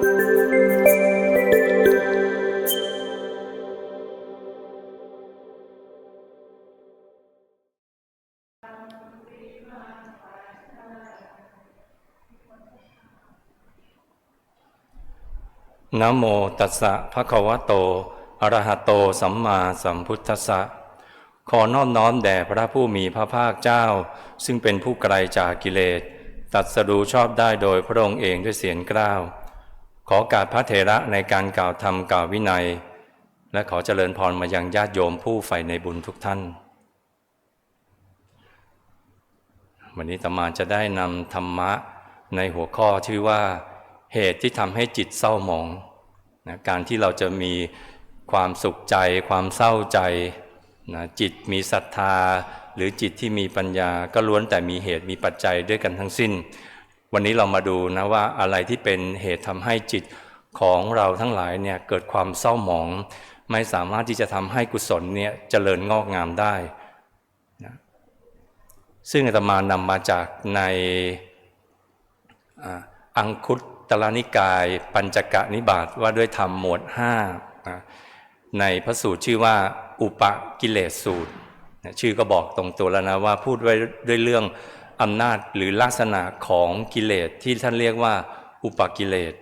นะโมตัสสะภะคะวะโต อะระหะโต สัมมาสัมพุทธัสสะ ขอนอบน้อมแด่พระผู้มีพระภาคเจ้า ซึ่งเป็นผู้ไกลจากกิเลส ตัดสรู้ชอบได้โดยพระองค์เองด้วยเสียงกล้าว ขอการพระเถระในการกล่าวธรรมกล่าววินัย และขอเจริญพรมายังญาติโยมผู้ใฝ่ในบุญทุกท่าน วันนี้ตมาจะได้นำธรรมะในหัวข้อชื่อว่าเหตุที่ทำให้จิตเศร้าหมองนะการที่เราจะมีความสุขใจ ความเศร้าใจนะจิตมีศรัทธา หรือจิตที่มีปัญญาก็ล้วนแต่มีเหตุมีปัจจัยด้วยกันทั้งสิ้น วันนี้เรามาดูนะว่าอะไรที่เป็นเหตุทำให้จิตของเราทั้งหลายเนี่ยเกิดความเศร้าหมอง ไม่สามารถที่จะทำให้กุศลเนี่ยเจริญงอกงามได้นะซึ่งอาตมานำมาจากในอังคุตตลนิกาย ปัญจกนิบาตว่าด้วยธรรมหมวดห้านะในพระสูตรชื่อว่า อุปกิเลสสูตรนะชื่อก็บอกตรงตัวแล้วนะว่าพูดไว้ด้วยเรื่อง อำนาจหรือลักษณะของกิเลสที่ท่านเรียกว่า อุปกิเลส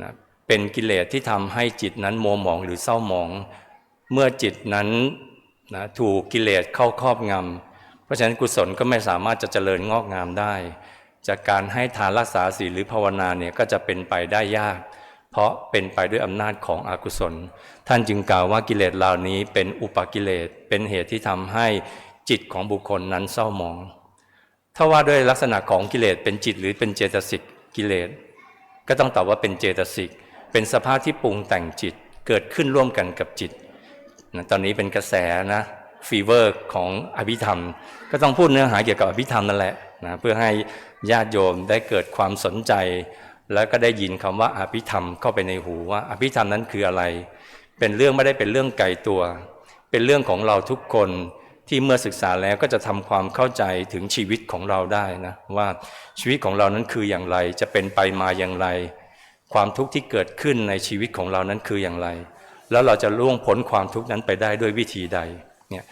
นะเป็นกิเลสที่ทำให้จิตนั้นมัวหมองหรือเศร้าหมอง เมื่อจิตนั้นนะถูกกิเลสเข้าครอบงำเพราะฉะนั้นกุศลก็ไม่สามารถจะเจริญงอกงามได้ จากการให้ทานรักษาศีลหรือภาวนาเนี่ยก็จะเป็นไปได้ยาก เพราะเป็นไปด้วยอำนาจของอกุศล ท่านจึงกล่าวว่ากิเลสเหล่านี้เป็นอุปกิเลสเป็นเหตุที่ทำให้จิตของบุคคลนั้นเศร้าหมอง ถ้าว่าด้วยลักษณะของกิเลสเป็นจิตหรือเป็นเจตสิกกิเลสก็ต้องตอบว่าเป็นเจตสิกเป็นสภาพที่ปรุงแต่งจิตเกิดขึ้นร่วมกันกับจิตนะตอนนี้เป็นกระแสนะฟีเวอร์ของอภิธรรม ก็ต้องพูดเนื้อหาเกี่ยวกับอภิธรรมนั่นแหละนะเพื่อให้ญาติโยมได้เกิดความสนใจ แล้วก็ได้ยินคำว่าอภิธรรมเข้าไปในหูว่าอภิธรรมนั้นคืออะไร เป็นเรื่องไม่ได้เป็นเรื่องไกลตัว เป็นเรื่องของเราทุกคน ที่เมื่อศึกษาแล้วก็จะทำความเข้าใจถึงชีวิตของเราได้นะว่าชีวิตของเรานั้นคืออย่างไรจะเป็นไปมาอย่างไร ความทุกข์ที่เกิดขึ้นในชีวิตของเรานั้นคืออย่างไร แล้วเราจะล่วงพ้นความทุกข์นั้นไปได้ด้วยวิธีใดเนี่ย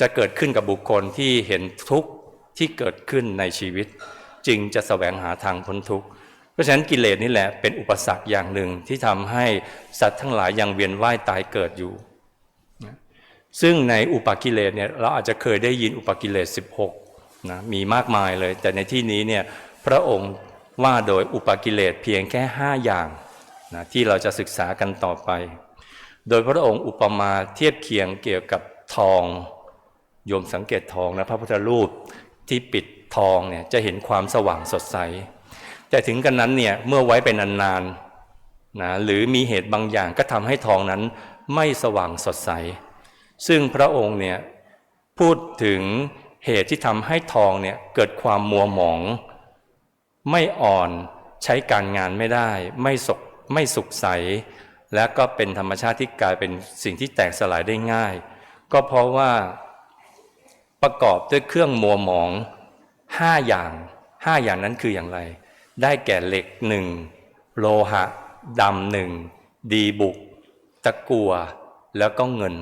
จะเกิดขึ้นกับบุคคลที่เห็นทุกข์ที่เกิดขึ้นในชีวิต จึงจะแสวงหาทางพ้นทุกข์เพราะฉะนั้นกิเลสนี่แหละเป็นอุปสรรคอย่างหนึ่งที่ทำให้สัตว์ทั้งหลายยังเวียนว่ายตายเกิดอยู่ ซึ่งในอุปกิเลสเนี่ยเราอาจจะเคยได้ยินอุปกิเลส 16นะมีมากมายเลย แต่ในที่นี้เนี่ยพระองค์ว่าโดยอุปกิเลสเพียงแค่ 5 อย่างนะที่เราจะศึกษากันต่อไป โดยพระองค์อุปมาเทียบเคียงเกี่ยวกับทอง โยมสังเกตทองนะพระพุทธรูปที่ปิดทองเนี่ยจะเห็นความสว่างสดใส แต่ถึงกันนั้นเนี่ยเมื่อไว้เป็นนานๆนะหรือมีเหตุบางอย่างก็ทำให้ทองนั้นไม่สว่างสดใส ซึ่งพระองค์เนี่ยพูดถึงเหตุที่ทำให้ทองเนี่ยเกิดความมัวหมอง ไม่อ่อนใช้การงานไม่ได้ ไม่สกไม่สุขใส และก็เป็นธรรมชาติที่กลายเป็นสิ่งที่แตกสลายได้ง่าย ก็เพราะว่าประกอบด้วยเครื่องมัวหมองห้าอย่างห้าอย่างนั้นคืออย่างไร ได้แก่เหล็กหนึ่งโลหะดำหนึ่งดีบุก ตะกัวแล้วก็เงิน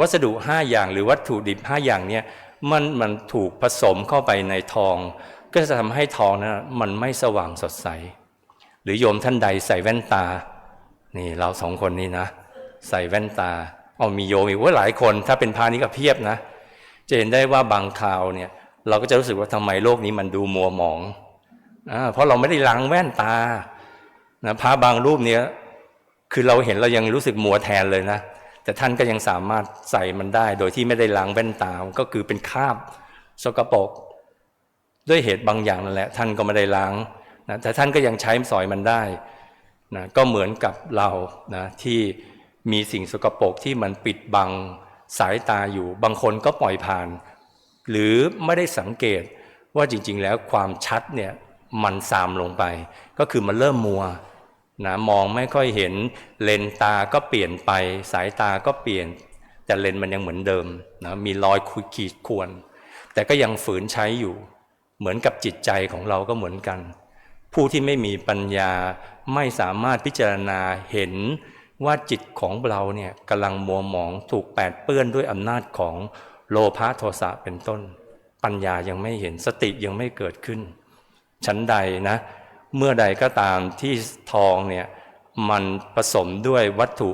วัสดุห้าอย่างหรือวัตถุดิบห้าอย่างเนี้ยมันมันถูกผสมเข้าไปในทอง ก็จะทำให้ทองนะั้นมันไม่สว่างสดใส หรือโยมท่านใดใส่แว่นตา นี่เราสองคนนี้นะ ใส่แว่นตาเอามีโยมอีกว่าหลายคนถ้าเป็นพานี้ก็เพียบนะ จะเห็นได้ว่าบางคราวเนี่ย เราก็จะรู้สึกว่าทำไมโลกนี้มันดูมัวหมองอเพราะเราไม่ได้ล้างแว่นตานะพระบางรูปเนี้ยคือเราเห็นเรายังรู้สึกมัวแทนเลยนะ แต่ท่านก็ยังสามารถใส่มันได้โดยที่ไม่ได้ล้างแว่นตา ก็คือเป็นคราบสกปรกด้วยเหตุบางอย่างนั่นแหละ ท่านก็ไม่ได้ล้างนะแต่ท่านก็ยังใช้สอยมันได้นะก็เหมือนกับเรานะที่มีสิ่งสกปรกที่มันปิดบังสายตาอยู่ บางคนก็ปล่อยผ่าน หรือไม่ได้สังเกตว่าจริง ๆ แล้วความชัดเนี่ยมันซามลงไป ก็คือมันเริ่มมัว นะมองไม่ค่อยเห็นเลนตาก็เปลี่ยนไป สายตาก็เปลี่ยน แต่เลนมันยังเหมือนเดิมนะมีรอยขีดข่วน แต่ก็ยังฝืนใช้อยู่ เหมือนกับจิตใจของเราก็เหมือนกัน ผู้ที่ไม่มีปัญญาไม่สามารถพิจารณาเห็นว่าจิตของเราเนี่ยกำลังมัวหมองถูกแปดเปื้อนด้วยอำนาจของโลภะโทสะเป็นต้น ปัญญายังไม่เห็นสติยังไม่เกิดขึ้น ชั้นใดนะ เมื่อใดก็ตามที่ทองเนี่ยมันผสมด้วยวัตถุ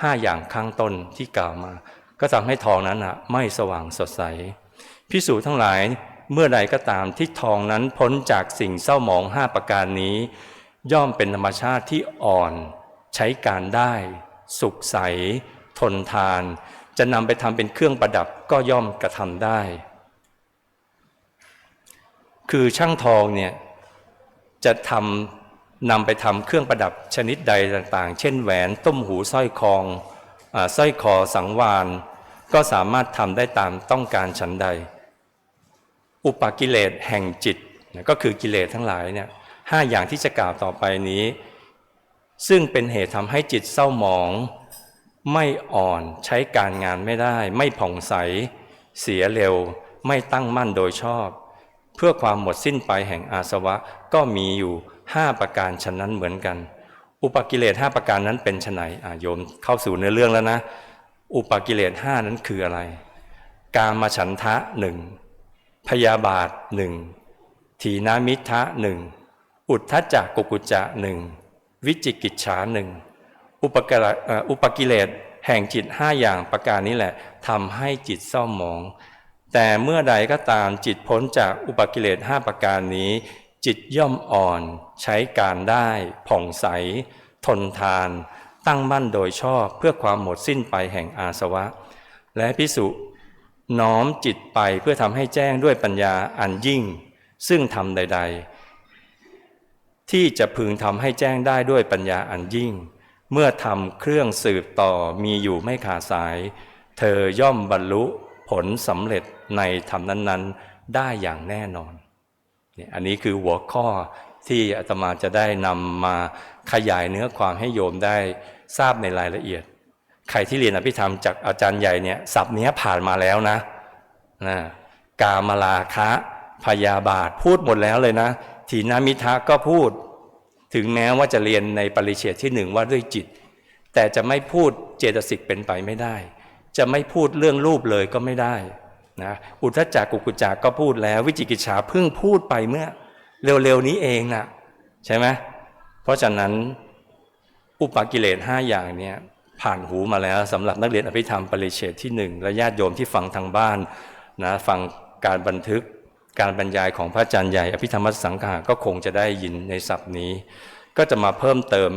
ห้าอย่างข้างต้นที่กล่าวมา ก็ทำให้ทองนั้นอะไม่สว่างสดใสพิสูจน์ทั้งหลายเมื่อใดก็ตามที่ทองนั้นพ้นจากสิ่งเศร้าหมองห้าประการนี้ ย่อมเป็นธรรมชาติที่อ่อนใช้การได้ สุขใส ทนทาน จะนำไปทำเป็นเครื่องประดับก็ย่อมกระทำได้ คือช่างทองเนี่ย จะทำนำไปทำเครื่องประดับชนิดใดต่างๆ เช่นแหวนต้มหูสร้อยคองอสร้อยคอสังวาน ก็สามารถทำได้ตามต้องการฉันใด อุปกิเลสแห่งจิตก็คือกิเลสทั้งหลายเนี่ยห้าอย่างที่จะกล่าวต่อไปนี้ ซึ่งเป็นเหตุทำให้จิตเศร้าหมอง ไม่อ่อนใช้การงานไม่ได้ ไม่ผ่องใส เสียเร็ว ไม่ตั้งมั่นโดยชอบ เพื่อความหมดสิ้นไปแห่งอาสวะก็มีอยู่ห้าประการฉะนั้นเหมือนกัน อุปกิเลสห้าประการนั้นเป็นไฉนอะโยมเข้าสู่เนื้อเรื่องแล้วนะ อุปกิเลสห้านั้นคืออะไร การมาฉันทะหนึ่งพยาบาทหนึ่งถีนามิทะหนึ่งอุทธจักกุกุจจะหนึ่งวิจิกิจฉาหนึ่งอุปกะอุปกิเลสแห่งจิตห้าอย่างประการนี้แหละทำให้จิตเศร้าหมอง แต่เมื่อใดก็ตามจิตพ้นจากอุปกิเลสห้าประการนี้ จิตย่อมอ่อน ใช้การได้ ผ่องใส ทนทาน ตั้งมั่นโดยชอบเพื่อความหมดสิ้นไปแห่งอาสวะ และพิสุน้อมจิตไปเพื่อทำให้แจ้งด้วยปัญญาอันยิ่ง ซึ่งทำใด ๆ ที่จะพึงทำให้แจ้งได้ด้วยปัญญาอันยิ่ง เมื่อทำเครื่องสืบต่อมีอยู่ไม่ขาดสาย เธอย่อมบรรลุผลสำเร็จ ในธรรมนั้นๆ ได้อย่างแน่นอนเนี่ยอันนี้คือหัวข้อที่อาตมาจะได้นำมาขยายเนื้อความให้โยมได้ทราบในรายละเอียด ใครที่เรียนอภิธรรมจากอาจารย์ใหญ่เนี่ยศัพท์เนี้ยผ่านมาแล้วนะนะกามลาคะพยาบาทพูดหมดแล้วเลยนะทีนามิทะก็พูด ถึงแม้ว่าจะเรียนในปริเฉดที่หนึ่งว่าด้วยจิต แต่จะไม่พูดเจตสิกเป็นไปไม่ได้ จะไม่พูดเรื่องรูปเลยก็ไม่ได้ นะอุทธจักกุกุจักก็พูดแล้ว วิจิกิจฉาเพิ่งพูดไปเมื่อเร็วๆนี้เองนะใช่ไหมเพราะฉะนั้นอุปกิเลสห้าอย่างเนี่ยผ่านหูมาแล้วสำหรับนักเรียนอภิธรรมปริเฉดที่หนึ่งและญาติโยมที่ฟังทางบ้านนะฟังการบันทึกการบรรยายของพระอาจารย์ใหญ่อภิธรรมสังฆาก็คงจะได้ยินในศัพท์นี้ ก็จะมาเพิ่มเติม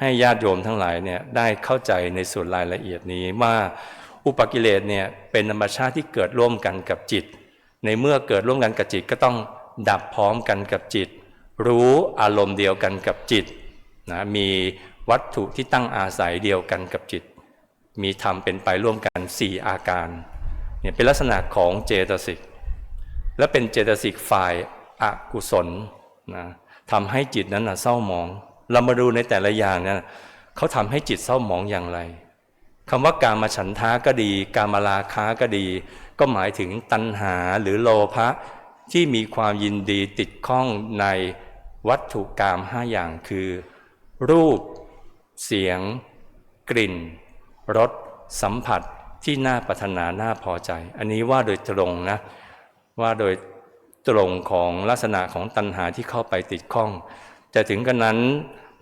ให้ญาติโยมทั้งหลายเนี่ยได้เข้าใจในส่วนรายละเอียดนี้ว่า อุปกิเลสเนี่ยเป็นธรรมชาติที่เกิดร่วมกันกับจิต ในเมื่อเกิดร่วมกันกับจิตก็ต้องดับพร้อมกันกับจิต รู้อารมณ์เดียวกันกับจิตนะมีวัตถุที่ตั้งอาศัยเดียวกันกับจิต มีธรรมเป็นไปร่วมกันสี่อาการเนี่ยเป็นลักษณะของเจตสิกและเป็นเจตสิกฝ่ายอกุศลนะทำให้จิตนั้นนะเศร้าหมอง เรามาดูในแต่ละอย่างเนี่ยเขาทำให้จิตเศร้าหมองอย่างไร คำว่าการมาฉันทาก็ดี การมาลาค้าก็ดี ก็หมายถึงตัณหาหรือโลภะที่มีความยินดีติดข้องในวัตถุกรรมห้าอย่างคือ รูป เสียง กลิ่นรสสัมผัสที่น่าปรารถนาน่าพอใจ อันนี้ว่าโดยตรงนะ ว่าโดยตรงของลักษณะของตัณหาที่เข้าไปติดข้อง แต่ถึงกันนั้น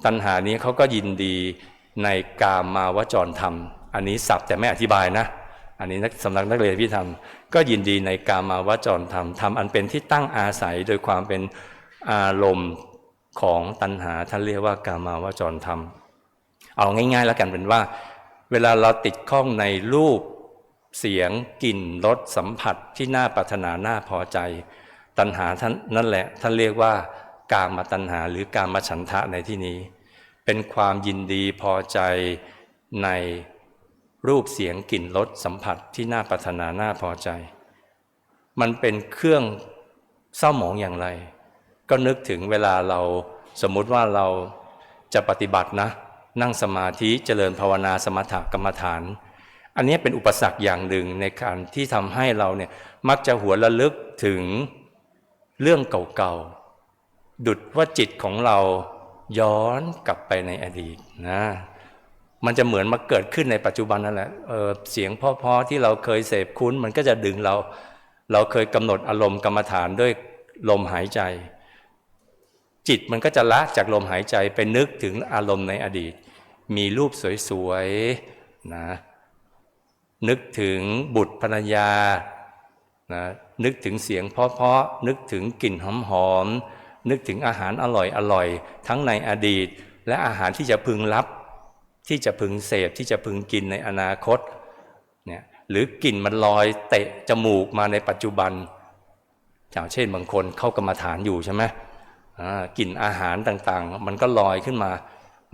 ตัณหานี้เขาก็ยินดีในกามมาวจรธรรม อันนี้สับแต่ไม่อธิบายนะ อันนี้สำนักนักเรียนพิธรรม ก็ยินดีในกามมาวจรธรรมธรรมอันเป็นที่ตั้งอาศัยโดยความเป็นอารมณ์ของตัณหาท่านเรียกว่ากามาวจรธรรม เอาง่าย ๆ แล้วกันเป็นว่า เวลาเราติดข้องในรูปเสียงกลิ่นรสสัมผัสที่น่าปรารถนาน่าพอใจ ตัณหาท่านนั่นแหละท่านเรียกว่ากามาตัณหาหรือการมาฉันทะในที่นี้ เป็นความยินดีพอใจใน รูปเสียงกลิ่นรสสัมผัสที่น่าปรารถนาน่าพอใจ มันเป็นเครื่องเศร้าหมองอย่างไร ก็นึกถึงเวลาเราสมมุติว่าเราจะปฏิบัตินะ นั่งสมาธิเจริญภาวนาสมถกรรมฐาน อันนี้เป็นอุปสรรคอย่างหนึ่งในการที่ทำให้เราเนี่ยมักจะหัวระลึกถึงเรื่องเก่าๆ ดุดว่าจิตของเราย้อนกลับไปในอดีตนะ มันจะเหมือนมาเกิดขึ้นในปัจจุบันนั่นแหละเเสียงเพราะๆที่เราเคยเสพคุ้น มันก็จะดึงเรา เราเคยกำหนดอารมณ์กรรมฐานด้วยลมหายใจ จิตมันก็จะละจากลมหายใจไปนึกถึงอารมณ์ในอดีต มีรูปสวยๆนะนึกถึงบุตรภรรยานะนึกถึงเสียงเพาะๆนึกถึงกลิ่นหอมๆนึกถึงอาหารอร่อยๆทั้งในอดีต และอาหารที่จะพึงรับ ที่จะพึงเสพที่จะพึงกินในอนาคตเนี่ยหรือกลิ่นมันลอยเตะจมูกมาในปัจจุบัน อย่างเช่นบางคนเข้ากรรมฐานอยู่ใช่ไหมกลิ่นอาหารต่างๆ มันก็ลอยขึ้นมา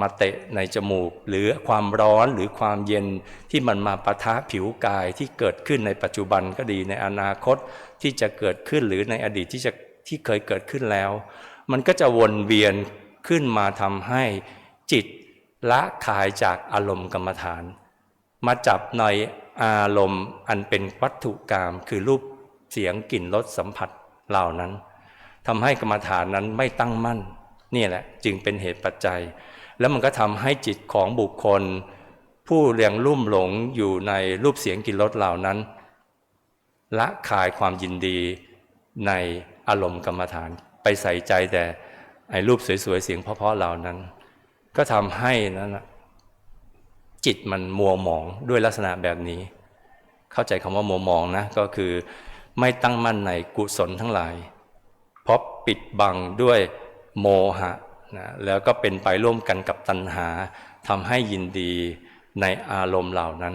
มาเตะในจมูก หรือความร้อนหรือความเย็นที่มันมาปะทะผิวกายที่เกิดขึ้นในปัจจุบันก็ดีในอนาคตที่จะเกิดขึ้นหรือในอดีตที่จะที่เคยเกิดขึ้นแล้ว มันก็จะวนเวียนขึ้นมาทำให้จิต ละคายจากอารมณ์กรรมฐาน มาจับในอารมณ์อันเป็นวัตถุกรรมคือรูปเสียงกลิ่นรสสัมผัสเหล่านั้นทำให้กรรมฐานนั้นไม่ตั้งมั่น นี่แหละจึงเป็นเหตุปัจจัย แล้วมันก็ทำให้จิตของบุคคล ผู้เรียงลุ่มหลงอยู่ในรูปเสียงกลิ่นรสเหล่านั้น ละคายความยินดีในอารมณ์กรรมฐาน ไปใส่ใจแต่ไอ้รูปสวยๆเสียงเพราะๆเหล่านั้น ก็ทำให้นั้นจิตมันมัวหมองด้วยลักษณะแบบนี้ เข้าใจคำว่ามัวหมองนะก็คือไม่ตั้งมั่นในกุศลทั้งหลาย เพราะปิดบังด้วยโมหะนะแล้วก็เป็นไปร่วมกันกับตัณหาทำให้ยินดีในอารมณ์เหล่านั้น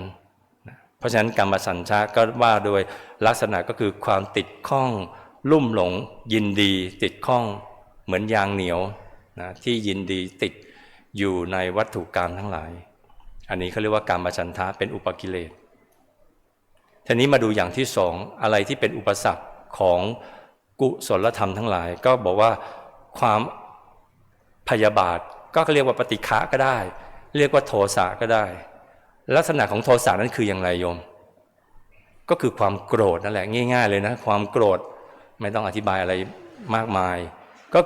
นะเพราะฉะนั้นกรรมสัญชาก็ว่าโดยลักษณะก็คือความติดข้องลุ่มหลงยินดีติดข้องเหมือนยางเหนียวนะที่ยินดีติด อยู่ในวัตถุกรรมทั้งหลาย อันนี้เขาเรียกว่าการมฉันทะเป็นอุปกิเลสทีนี้มาดูอย่างที่สองอะไรที่เป็นอุปสรรคของกุศลธรรมทั้งหลาย ก็บอกว่าความพยาบาทก็เรียกว่าปฏิฆะก็ได้ เรียกว่าโทสะก็ได้ ลักษณะของโทสะนั้นคืออย่างไรโยม ก็คือความโกรธนั่นแหละง่าย ๆ เลยนะ ความโกรธไม่ต้องอธิบายอะไรมากมาย ก็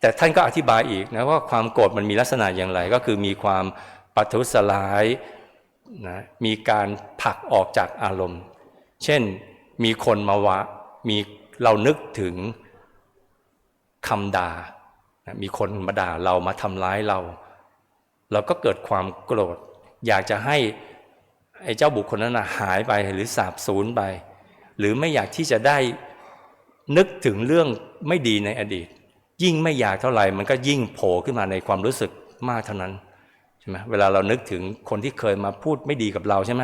แต่ท่านก็อธิบายอีกนะว่าความโกรธมันมีลักษณะอย่างไร ก็คือมีความปัทุสลายนะมีการผลักออกจากอารมณ์ เช่นมีคนมาวะมีเรานึกถึงคำด่านะมีคนมาด่าเรามาทำร้ายเรา เราก็เกิดความโกรธ อยากจะให้ไอ้เจ้าบุคคลนั้นนะหายไปหรือสาบสูญไป หรือไม่อยากที่จะได้นึกถึงเรื่องไม่ดีในอดีต ยิ่งไม่อยากเท่าไหร่มันก็ยิ่งโผล่ขึ้นมาในความรู้สึกมากเท่านั้นใช่ไหมเวลาเรานึกถึงคนที่เคยมาพูดไม่ดีกับเราใช่ไหม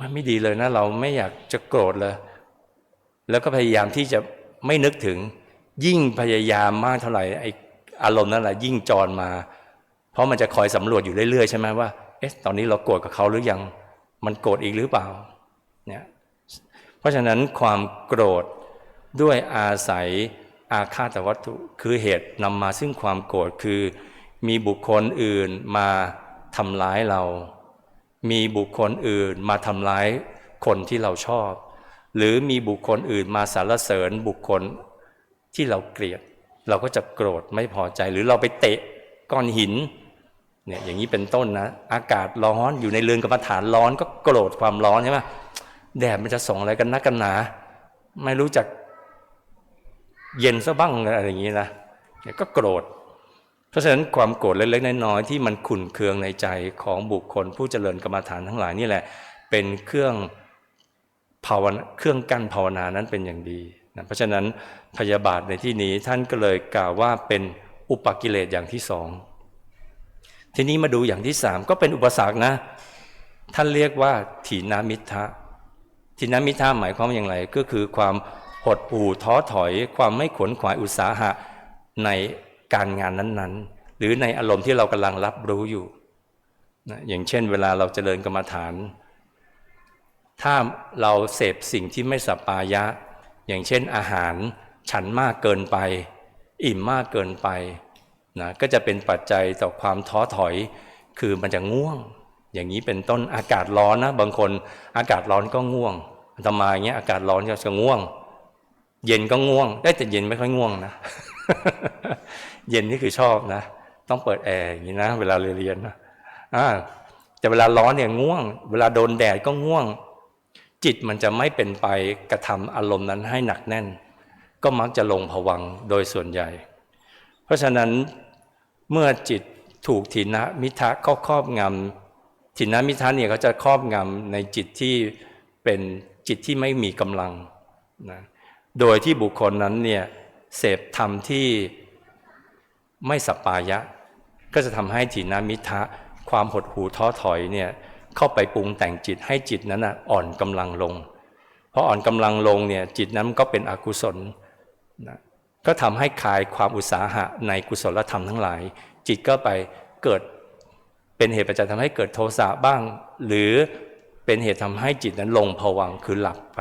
มันไม่ดีเลยนะ เราไม่อยากจะโกรธเลยแล้วก็พยายามที่จะไม่นึกถึง ยิ่งพยายามมากเท่าไหร่ไออารมณ์นั่นแหละยิ่งจรมา เพราะมันจะคอยสำรวจอยู่เรื่อยๆใช่ไหมว่าเอ๊ะตอนนี้เราโกรธกับเขาหรือยังมันโกรธอีกหรือเปล่าเนี่ยเพราะฉะนั้นความโกรธด้วยอาศัย อาฆาตวัตถุ คือเหตุนำมาซึ่งความโกรธคือ มีบุคคลอื่นมาทำร้ายเรา มีบุคคลอื่นมาทำร้ายคนที่เราชอบ หรือมีบุคคลอื่นมาสรรเสริญบุคคลที่เราเกลียด เราก็จะโกรธไม่พอใจหรือเราไปเตะก้อนหินเนี่ยอย่างนี้เป็นต้นนะ อากาศร้อนอยู่ในเรือนกรรมฐานร้อนก็โกรธความร้อนใช่ไหมแดดมันจะส่งอะไรกันนักกันหนา ไม่รู้จัก เย็นซะบ้างอะไรอย่างนี้นะก็โกรธ เพราะฉะนั้นความโกรธเล็กๆน้อยๆที่มันขุ่นเคืองในใจของบุคคล ผู้เจริญกรรมฐานทั้งหลายนี่แหละ เป็นเครื่องภาวนาเครื่องกั้นภาวนานั้นเป็นอย่างดีนะเพราะฉะนั้นพยาบาทในที่นี้ท่านก็เลยกล่าวว่าเป็นอุปกิเลสอย่างที่สองทีนี้มาดูอย่างที่สามก็เป็นอุปสรรคนะ ท่านเรียกว่าถีนามิทะถีนามิทะหมายความอย่างไรก็คือความ หดหู่ท้อถอยความไม่ขวนขวายอุตสาหะในการงานนั้นๆ หรือในอารมณ์ที่เรากำลังรับรู้อยู่นะอย่างเช่น เวลาเราเจริญกรรมฐาน ถ้าเราเสพสิ่งที่ไม่สัปายะ อย่างเช่นอาหารฉันมากเกินไป อิ่มมากเกินไปนะก็จะเป็นปัจจัยต่อความท้อถอย คือมันจะง่วง อย่างนี้เป็นต้นอากาศร้อนนะ บางคนอากาศร้อนก็ง่วงทำมาเงี้ยอากาศร้อนก็จะง่วง เย็นก็ง่วงได้แต่เย็นไม่ค่อยง่วงนะ เย็นนี่คือชอบนะ ต้องเปิดแอร์อย่างนี้นะ เวลาเรียนนะอ่าแต่เวลาร้อนเนี่ยง่วง เวลาโดนแดดก็ง่วง จิตมันจะไม่เป็นไปกระทำอารมณ์นั้นให้หนักแน่น ก็มักจะลงผวังโดยส่วนใหญ่ เพราะฉะนั้นเมื่อจิตถูกถินะมิทะเข้าครอบงำถินะมิทะเนี่ยเขาจะครอบงำในจิตที่เป็นจิตที่ไม่มีกำลังนะ โดยที่บุคคลนั้นเนี่ยเสพธรรมที่ไม่สัปปายะ ก็จะทำให้ถีนามิทะความหดหูท้อถอยเนี่ยเข้าไปปรุงแต่งจิตให้จิตนั้นอ่อนกำลังลงพออ่อนกำลังลงเนี่ยจิตนั้นก็เป็นอกุศลนะก็ทำให้คลายความอุตสาหะในกุศลธรรมทั้งหลาย จิตก็ไปเกิดเป็นเหตุปัจจัยทำให้เกิดโทสะบ้าง หรือเป็นเหตุทำให้จิตนั้นลงผวังคือหลับไป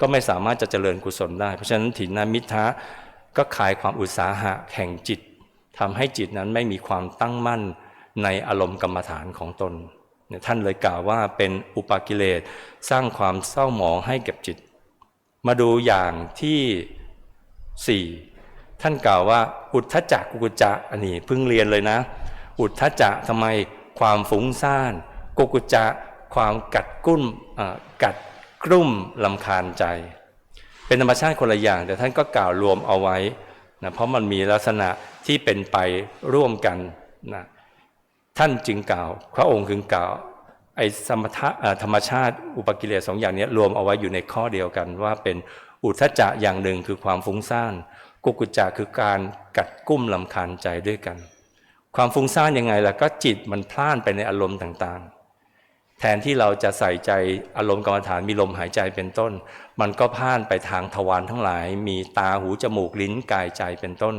ก็ไม่สามารถจะเจริญกุศลได้ เพราะฉะนั้นถินามิทะก็คลายความอุตสาหะแห่งจิตทำให้จิตนั้นไม่มีความตั้งมั่นในอารมณ์กรรมฐานของตน ท่านเลยกล่าวว่าเป็นอุปกิเลสสร้างความเศร้าหมองให้กับจิต มาดูอย่างที่สี่ท่านกล่าวว่า อุทธจักกุกุจะอันนี้เพิ่งเรียนเลยนะ อุทธจะทำไมความฟุ้งซ่านกุกุจะความกัดกุ้มอ่ากัด กรุ่มลำคาญใจ เป็นธรรมชาติคนละอย่าง แต่ท่านก็กล่าวรวมเอาไว้นะเพราะมันมีลักษณะที่เป็นไปร่วมกันนะท่านจึงกล่าว พระองค์จึงกล่าวไอ้สมถะธรรมชาติอุปกิเลสสองอย่างนี้รวมเอาไว้อยู่ในข้อเดียวกัน ว่าเป็นอุทธจะอย่างหนึ่งคือความฟุ้งซ่านกุกุจจะคือการกัดกุ้มลำคาญใจด้วยกัน ความฟุ้งซ่านยังไงล่ะก็จิตมันพล่านไปในอารมณ์ต่างๆ แทนที่เราจะใส่ใจอารมณ์กรรมฐานมีลมหายใจเป็นต้น มันก็พ่านไปทางทวารทั้งหลาย มีตาหูจมูกลิ้นกายใจเป็นต้น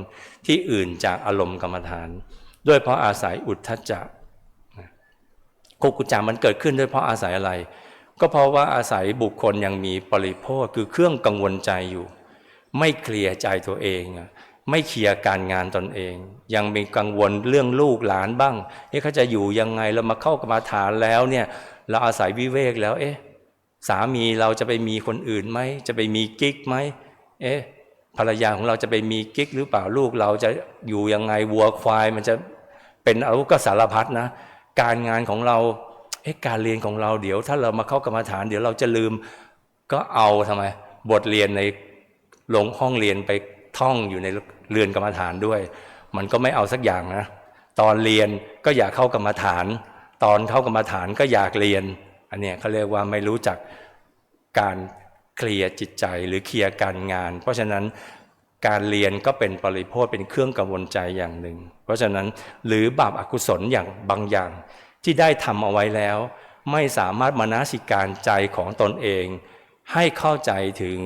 ที่อื่นจากอารมณ์กรรมฐาน ด้วยเพราะอาศัยอุทธจักกุกุจามันเกิดขึ้นด้วยเพราะอาศัยอะไร ก็เพราะว่าอาศัยบุคคลยังมีปริโภคคือเครื่องกังวลใจอยู่ ไม่เคลียร์ใจตัวเอง ไม่เคลียร์การงานตนเอง ยังมีกังวลเรื่องลูกหลานบ้างเอ๊ะเขาจะอยู่ยังไงเรามาเข้ากรรมาฐานแล้วเนี่ยเราอาศัยวิเวกแล้ว เอ๊ะสามีเราจะไปมีคนอื่นไหมจะไปมีกิ๊กไหมเอ๊ะภรรยาของเราจะไปมีกิ๊กหรือเปล่าลูกเราจะอยู่ยังไงวัวควาย มันจะเป็นอาก็สารพัดนะ การงานของเราเอ๊ะการเรียนของเราเดี๋ยว ถ้าเรามาเข้ากรรมาฐาน เดี๋ยวเราจะลืมก็เอาทำไม บทเรียนในลงห้องเรียนไปท่องอยู่ใน เรือนกรรมฐานด้วย มันก็ไม่เอาสักอย่างนะ ตอนเรียนก็อยากเข้ากรรมฐาน ตอนเข้ากรรมฐานก็อยากเรียน อันเนี้ยเขาเรียกว่าไม่รู้จักการเคลียร์จิตใจหรือเคลียร์การงาน เพราะฉะนั้นการเรียนก็เป็นปริโภคเป็นเครื่องกังวลใจอย่างหนึ่ง เพราะฉะนั้นหรือบาปอากุศลอย่างบางอย่าง ที่ได้ทำเอาไว้แล้ว ไม่สามารถมานาสิการใจของตนเอง ให้เข้าใจถึง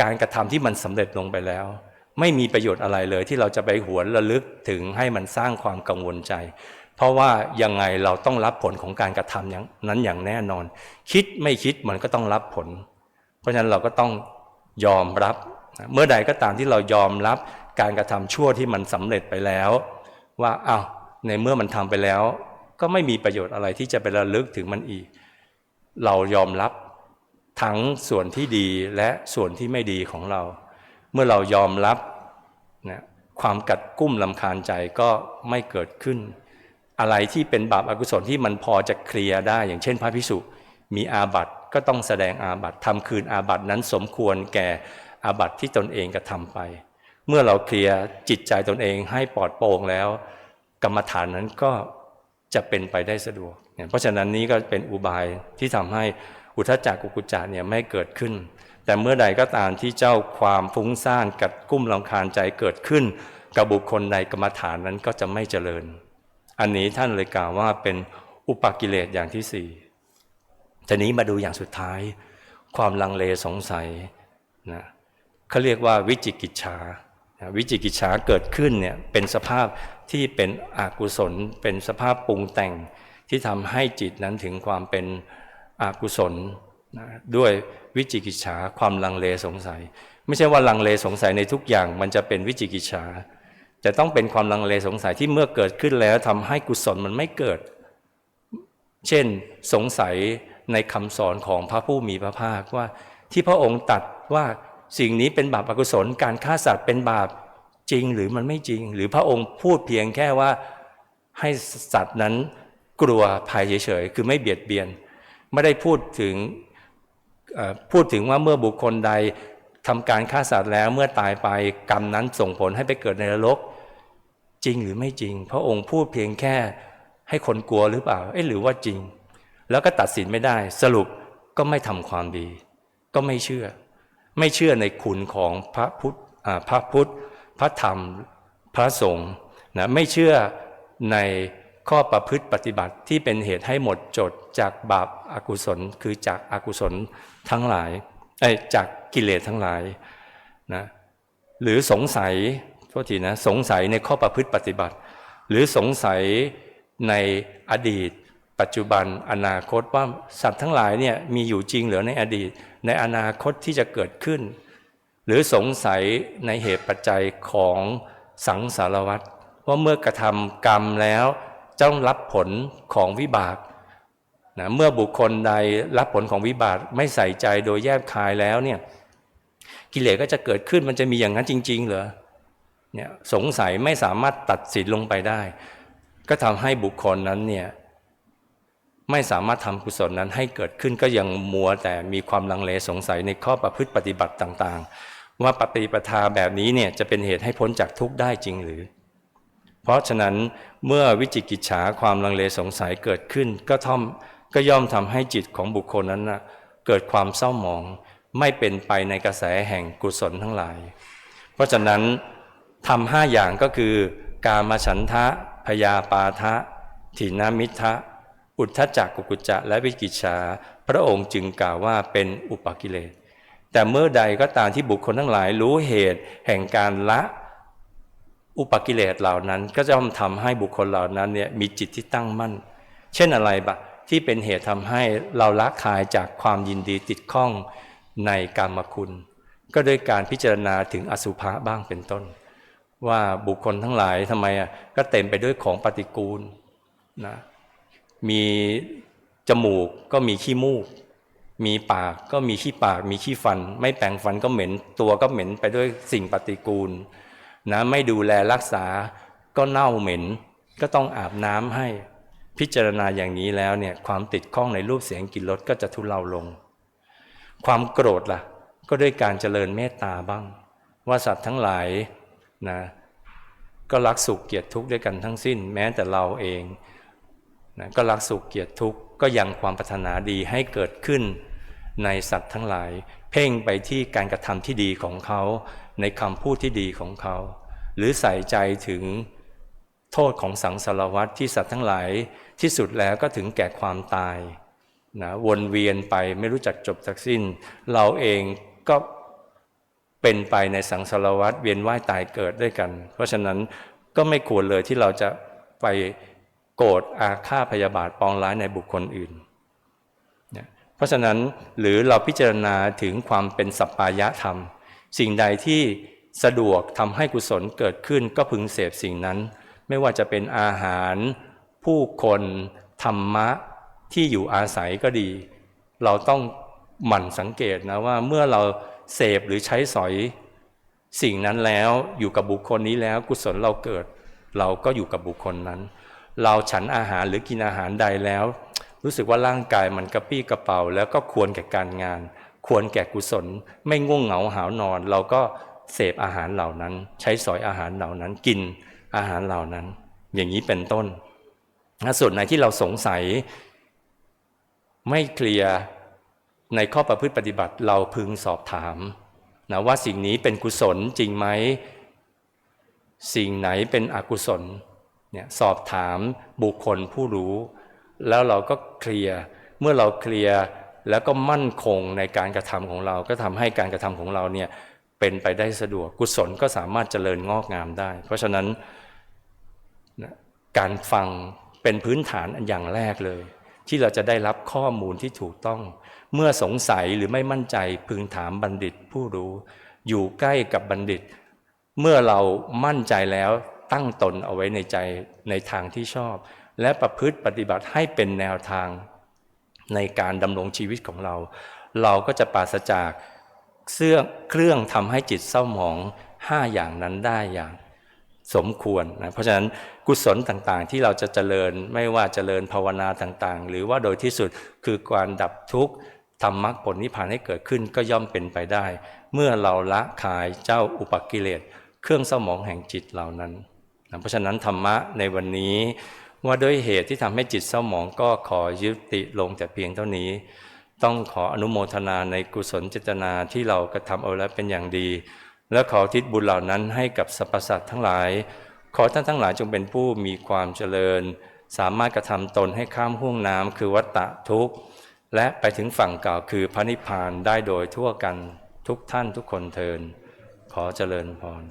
การกระทำที่มันสำเร็จลงไปแล้ว ไม่มีประโยชน์อะไรเลย ที่เราจะไปหวนระลึกถึงให้มันสร้างความกังวลใจ เพราะว่ายังไงเราต้องรับผลของการกระทำอย่างนั้นอย่างแน่นอน คิดไม่คิดมันก็ต้องรับผล เพราะฉะนั้นเราก็ต้องยอมรับ เมื่อใดก็ตามที่เรายอมรับการกระทำชั่วที่มันสำเร็จไปแล้ว ว่าอ้าวในเมื่อมันทำไปแล้ว ก็ไม่มีประโยชน์อะไรที่จะไประลึกถึงมันอีก เรายอมรับทั้งส่วนที่ดีและส่วนที่ไม่ดีของเรา มื่อเรายอมรับนะความกัดกุ้มลำคาญใจก็ไม่เกิดขึ้น อะไรที่เป็นบาปอากุศลที่มันพอจะเคลียร์ได้ อย่างเช่น พระพิสุมีอาบัติก็ต้องแสดงอาบัติทำคืนอาบัตินั้นสมควรแก่อาบัติที่ตนเองกระทำไป เมื่อเราเคลียร์จิตใจตนเองให้ปลอดโปร่งแล้ว กรรมฐานนั้นก็จะเป็นไปได้สะดวกเนี่ยเพราะฉะนั้นนี้ก็เป็นอุบายที่ทำให้อุทธจักกุกุจจะเนี่ยไม่เกิดขึ้น แต่เมื่อใดก็ตามที่เจ้าความฟุ้งซ่านกัดกุ้มลำคาญใจเกิดขึ้นกับบุคคลในกรรมฐานนั้นก็จะไม่เจริญ อันนี้ท่านเลยกล่าวว่าเป็นอุปกิเลสอย่างที่สี่ทีนี้มาดูอย่างสุดท้าย ความลังเลสงสัยนะเขาเรียกว่าวิจิกิจฉาวิจิกิจฉาเกิดขึ้นเนี่ยเป็นสภาพที่เป็นอกุศล เป็นสภาพปรุงแต่งที่ทำให้จิตนั้นถึงความเป็นอกุศล นะด้วยวิจิกิจฉาความลังเลสงสัย ไม่ใช่ว่าลังเลสงสัยในทุกอย่างมันจะเป็นวิจิกิจฉาจะต้องเป็นความลังเลสงสัยที่เมื่อเกิดขึ้นแล้วทำให้กุศลมันไม่เกิด เช่นสงสัยในคำสอนของพระผู้มีพระภาคว่า ที่พระองค์ตัดว่าสิ่งนี้เป็นบาปอกุศลการฆ่าสัตว์เป็นบาปจริงหรือมันไม่จริง หรือพระองค์พูดเพียงแค่ว่าให้สัตว์นั้นกลัวภัยเฉยๆคือไม่เบียดเบียน ไม่ได้พูดถึง พูดถึงว่าเมื่อบุคคลใดทำการฆ่าสัตว์แล้วเมื่อตายไปกรรมนั้นส่งผลให้ไปเกิดในนรก จริงหรือไม่จริง พระองค์พูดเพียงแค่ให้คนกลัวหรือเปล่าเอ๊ะหรือว่าจริง แล้วก็ตัดสินไม่ได้ สรุปก็ไม่ทำความดี ก็ไม่เชื่อ ไม่เชื่อในคุณของพระพุทธพระพุทธ พระธรรม พระสงฆ์นะไม่เชื่อใน ข้อประพฤติปฏิบัติที่เป็นเหตุให้หมดจดจากบาปอากุศล คือจากอากุศลทั้งหลายเอ้จากกิเลสทั้งหลายนะหรือสงสัยโทษทีนะสงสัยในข้อประพฤติปฏิบัติ หรือสงสัยในอดีต ปัจจุบันอนาคตว่าสัตว์ทั้งหลายเนี่ยมีอยู่จริงหรือในอดีต ในอนาคตที่จะเกิดขึ้น หรือสงสัยในเหตุปัจจัยของสังสารวัฏว่าเมื่อกระทำกรรมแล้ว ต้องรับผลของวิบากนะเมื่อบุคคลใดรับผลของวิบากไม่ใส่ใจโดยแยบคายแล้วเนี่ยกิเลสก็จะเกิดขึ้นมันจะมีอย่างนั้นจริง ๆ เหรอเนี่ยสงสัยไม่สามารถตัดสินลงไปได้ ก็ทำให้บุคคลนั้นเนี่ยไม่สามารถทำกุศลนั้นให้เกิดขึ้นก็ยังมัวแต่มีความลังเลสงสัยในข้อประพฤติปฏิบัติต่างๆ ว่าปฏิปทาแบบนี้เนี่ยจะเป็นเหตุให้พ้นจากทุกข์ได้จริงหรือ เพราะฉะนั้น เมื่อวิจิกิจฉาความลังเลสงสัยเกิดขึ้น ก็ท่อมก็ย่อมทำให้จิตของบุคคลนั้นนะเกิดความเศร้าหมอง ไม่เป็นไปในกระแสแห่งกุศลทั้งหลาย เพราะฉะนั้นทำห้าอย่างก็คือ การมาฉันทะ พยาปาทะถินามิทะ อุทธจักกุกุจจะและวิกิจฉาพระองค์จึงกล่าวว่าเป็นอุปกิเลสแต่เมื่อใดก็ตามที่บุคคลทั้งหลายรู้เหตุแห่งการละ อุปกิเลสเหล่านั้น ก็จะทำให้บุคคลเหล่านั้นเนี่ยมีจิตที่ตั้งมั่น เช่นอะไรบะที่เป็นเหตุทำให้เราละคายจากความยินดีติดข้องในกามคุณ ก็โดยการพิจารณาถึงอสุภะบ้างเป็นต้น ว่าบุคคลทั้งหลายทำไมอะก็เต็มไปด้วยของปฏิกูลนะมีจมูกก็มีขี้มูก มีปากก็มีขี้ปาก มีขี้ฟัน ไม่แปรงฟันก็เหม็นตัวก็เหม็นไปด้วยสิ่งปฏิกูล นะไม่ดูแลรักษาก็เน่าเหม็น ก็ต้องอาบน้ำให้พิจารณาอย่างนี้แล้วเนี่ยความติดข้องในรูปเสียงกลิ่นรสก็จะทุเลาลง ความโกรธล่ะ ก็ด้วยการเจริญเมตตาบ้าง ว่าสัตว์ทั้งหลายนะก็รักสุขเกียดทุกข์ด้วยกันทั้งสิ้น แม้แต่เราเองนะก็รักสุขเกียดทุกข์ก็ยังความปรารถนาดีให้เกิดขึ้นในสัตว์ทั้งหลาย เพ่งไปที่การกระทำที่ดีของเขา ในคำพูดที่ดีของเขา หรือใส่ใจถึงโทษของสังสารวัฏที่สัตว์ทั้งหลายที่สุดแล้วก็ถึงแก่ความตายนะวนเวียนไปไม่รู้จักจบจากสิ้น เราเองก็เป็นไปในสังสารวัฏเวียนว่ายตายเกิดด้วยกัน เพราะฉะนั้นก็ไม่ควรเลยที่เราจะไปโกรธอาฆาตพยาบาทปองร้ายในบุคคลอื่น เพราะฉะนั้นหรือเราพิจารณาถึงความเป็นสัปปายะธรรม สิ่งใดที่สะดวกทำให้กุศลเกิดขึ้นก็พึงเสพสิ่งนั้น ไม่ว่าจะเป็นอาหาร ผู้คนธรรมะที่อยู่อาศัยก็ดี เราต้องหมั่นสังเกตนะว่าเมื่อเราเสพหรือใช้สอย สิ่งนั้นแล้วอยู่กับบุคคลนี้แล้วกุศลเราเกิด เราก็อยู่กับบุคคลนั้น เราฉันอาหารหรือกินอาหารใดแล้ว รู้สึกว่าร่างกายมันกระปี้กระเป๋าแล้วก็ควรแก่การงาน ควรแก่กุศล ไม่ง่วงเหงาหาวนอน เราก็เสพอาหารเหล่านั้น ใช้สอยอาหารเหล่านั้นกินอาหารเหล่านั้น อย่างนี้เป็นต้นส่วนไหนที่เราสงสัย ไม่เคลียร์ในข้อประพฤติปฏิบัติเราพึงสอบถามนะว่าสิ่งนี้เป็นกุศลจริงไหมสิ่งไหนเป็นอกุศลเนี่ยสอบถามบุคคลผู้รู้ แล้วเราก็เคลียร์เมื่อเราเคลียร์ แล้วก็มั่นคงในการกระทำของเรา ก็ทำให้การกระทำของเราเนี่ยเป็นไปได้สะดวกกุศลก็สามารถเจริญงอกงามได้ เพราะฉะนั้นการฟังเป็นพื้นฐานอันอย่างแรกเลย ที่เราจะได้รับข้อมูลที่ถูกต้อง เมื่อสงสัยหรือไม่มั่นใจพึงถามบัณฑิตผู้รู้ อยู่ใกล้กับบัณฑิต เมื่อเรามั่นใจแล้วตั้งตนเอาไว้ในใจในทางที่ชอบ และประพฤติปฏิบัติให้เป็นแนวทาง ในการดำรงชีวิตของเรา เราก็จะปราศจากเสื้อเครื่องทำให้จิตเศร้าหมองห้าอย่างนั้นได้อย่างสมควรนะเพราะฉะนั้นกุศลต่างๆ ที่เราจะเจริญไม่ว่าเจริญภาวนาต่างๆ หรือว่าโดยที่สุดคือการดับทุกข์ทำมรรคผลนิพพานให้เกิดขึ้นก็ย่อมเป็นไปได้ เมื่อเราละคายเจ้าอุปกิเลส เครื่องเศร้าหมองแห่งจิตเหล่านั้นนะเพราะฉะนั้นธรรมะในวันนี้ ว่าด้วยเหตุที่ทำให้จิตเศร้าหมองก็ขอยุติลงแต่เพียงเท่านี้ ต้องขออนุโมทนาในกุศลเจตนาที่เรากระทำเอาแล้วเป็นอย่างดี และขอทิศบุญเหล่านั้นให้กับสรรพสัตว์ทั้งหลาย ขอท่านทั้งหลายจงเป็นผู้มีความเจริญ สามารถกระทำตนให้ข้ามห่วงน้ำคือวัฏฏะทุกข์ และไปถึงฝั่งเก่าคือพระนิพพานได้โดยทั่วกันทุกท่านทุกคนเทินขอเจริญพร